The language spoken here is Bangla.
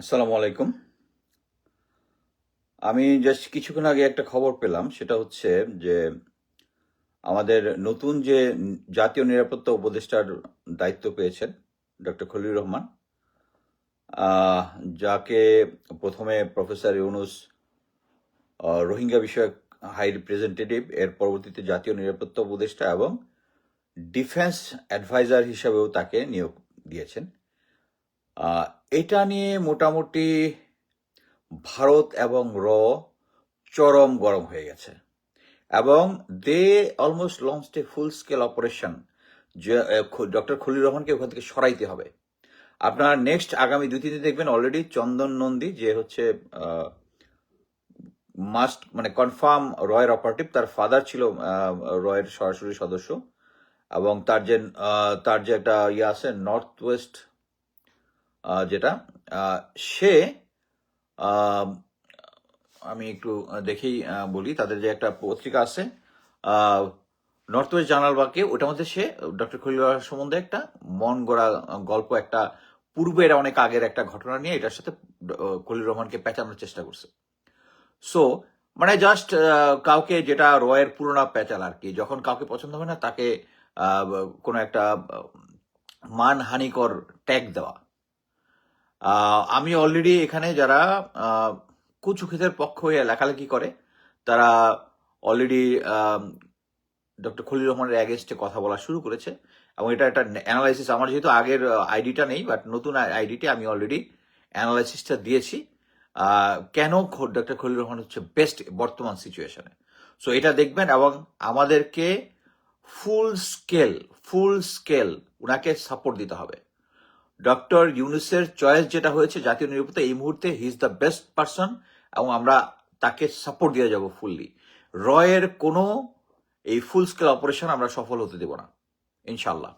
আসসালামু আলাইকুম। আমি জাস্ট কিছুক্ষণ আগে একটা খবর পেলাম, সেটা হচ্ছে যে আমাদের নতুন যে জাতীয় নিরাপত্তা উপদেষ্টার দায়িত্ব পেয়েছেন ডক্টর খলিল রহমান যাকে প্রথমে প্রফেসর ইউনুস রোহিঙ্গা বিষয়ক হাই রিপ্রেজেন্টেটিভ, এর পরবর্তীতে জাতীয় নিরাপত্তা উপদেষ্টা এবং ডিফেন্স অ্যাডভাইজার হিসাবেও তাকে নিয়োগ দিয়েছেন। এটা নিয়ে মোটামুটি ভারত এবং র চরম গরম হয়ে গেছে। এবং they almost launched a full scale operation doctor Khalil রহমানকে ওখান থেকে সরাইতে হবে। আপনার নেক্সট আগামী দুই, তিন দিন দেখবেন অলরেডি চন্দন নন্দী, যে হচ্ছে মাস্ট মানে কনফার্ম রয়ের অপারেটিভ তার ফাদার ছিল রয়ের সরাসরি সদস্য। এবং তার যে তার যে একটা ইয়ে আছে নর্থ ওয়েস্ট যেটা সে আমি একটু দেখেই বলি, তাদের যে একটা পত্রিকা আছে নর্থ ওয়েস্ট জার্নাল বাকে ওটার মধ্যে সে ডক্টর খলিল সম্বন্ধে একটা মন গড়া গল্প, একটা পূর্বের অনেক আগের একটা ঘটনা নিয়ে এটার সাথে খলিল রহমানকে পেঁচানোর চেষ্টা করছে। সো মানে জাস্ট কাউকে যেটা রয়ের পুরোনো প্যাচাল আর কি, যখন কাউকে পছন্দ হবে না, তাকে কোনো একটা মানহানিকর ট্যাগ দেওয়া। আমি অলরেডি এখানে যারা কুচু ক্ষেতের পক্ষ হয়ে লেখালেখি করে, তারা অলরেডি ডক্টর খলিল রহমানের অ্যাগেনস্টে কথা বলা শুরু করেছে। এবং এটা একটা অ্যানালাইসিস আমার যেহেতু আগের আইডিটা নেই বাট নতুন আইডিটি আমি অলরেডি অ্যানালাইসিসটা দিয়েছি। কেন ডক্টর খলিল রহমান হচ্ছে বেস্ট বর্তমান সিচুয়েশনে সো এটা দেখবেন, এবং আমাদেরকে ফুল স্কেল ফুল স্কেল ওনাকে সাপোর্ট দিতে হবে। ডক্টর ইউনুসের চয়েস যেটা হয়েছে জাতীয় নিরাপত্তা, এই মুহূর্তে he is the best person এবং আমরা তাকে সাপোর্ট দিয়ে যাব ফুললি রয়ের কোনো এই ফুল স্কেল অপারেশন আমরা সফল হতে দেব না ইনশাল্লাহ